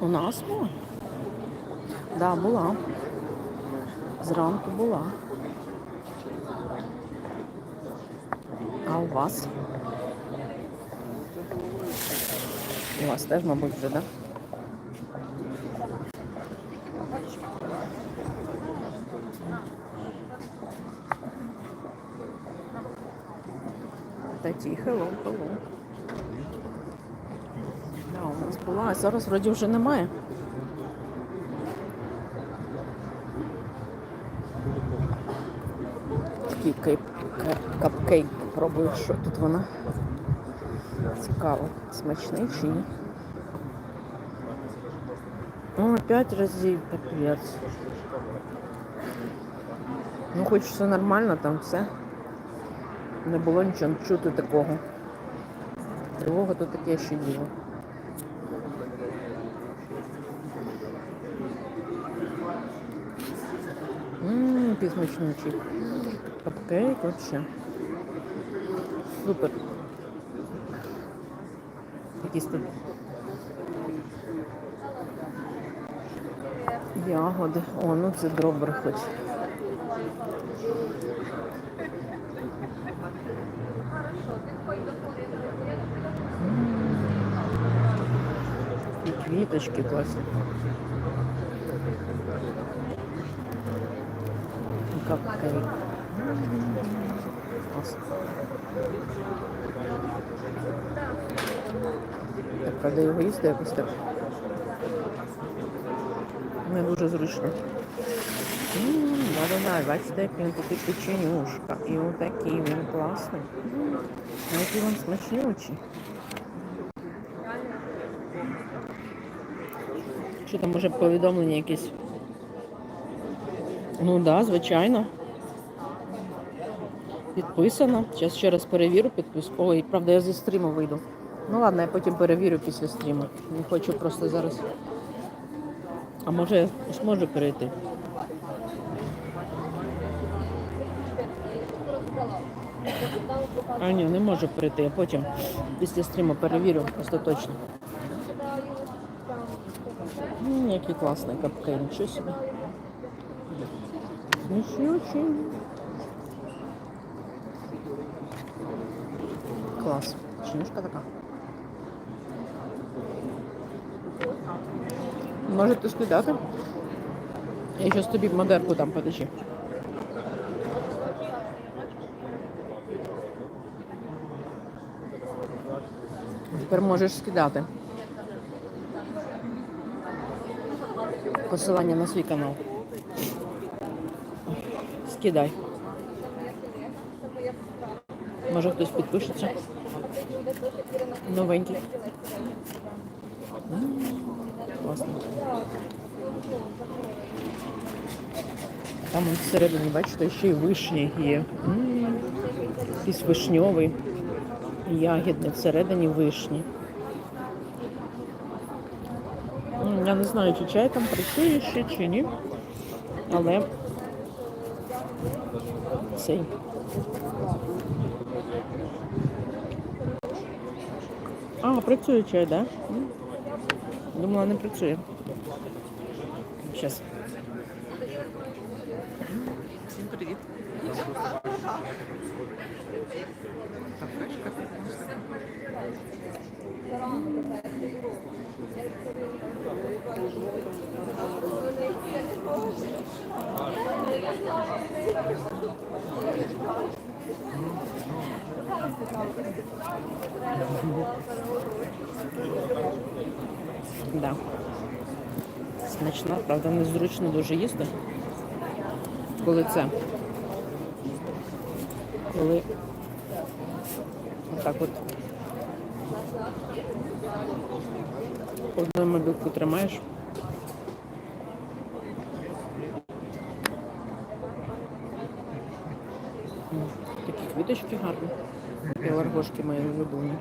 У нас була? Да, була. Зранку була. А у вас? У вас теж, мабуть, вже, так? Да? Та ті, hello, hello. Була, а зараз вроді вже немає. Такий кейп, кап- капкейк пробую, що тут вона. Цікаво, смачний чи ні. О, п'ять разів капець. Ну, хоч все нормально, там все. Не було нічого чути такого. Тривога то таке ще діло. Ммм, пісмачнючий. Капкейк вообще. Супер. Якісь тут ягоди. О, ну це добре хоч. І квіточки класні. Капкейк. Так, треба його їсти якось так. Не дуже зручно. М, Да-да-да, бачите, як він такий печенюшка. І отакий він класний. А які вам смачні очі. Що там може повідомлення якесь? Ну так, да, звичайно. Підписано. Зараз ще раз перевірю підписку. Ой, правда, я зі стріму вийду. Ну ладно, я потім перевірю після стріму. Не хочу просто зараз. А може зможу перейти? А ні, не можу перейти, я потім після стріму перевірю остаточно. М, який класний капкей, нічого собі. Смішнючий. Клас. Чинушка така. Можете скидати? Я щас тобі модерку там подачі. Тепер можеш скидати. Посилання на свій канал. Скидай. Може хтось підпишеться. Новенький. Класно. Там всередині, бачите, ще й вишні є. Якийсь вишньовий, ягідний, всередині вишні. Я не знаю, чи чай там працює ще, чи ні. Але цей. А, працює чай, так? Да? Думала, не працює. Зараз. Всім привіт. Да. Смачна, правда, незручно дуже їсти. Коли це. Коли отак от одну мобілку тримаєш. Такі квіточки гарні. Пеларгошки мої улюблені.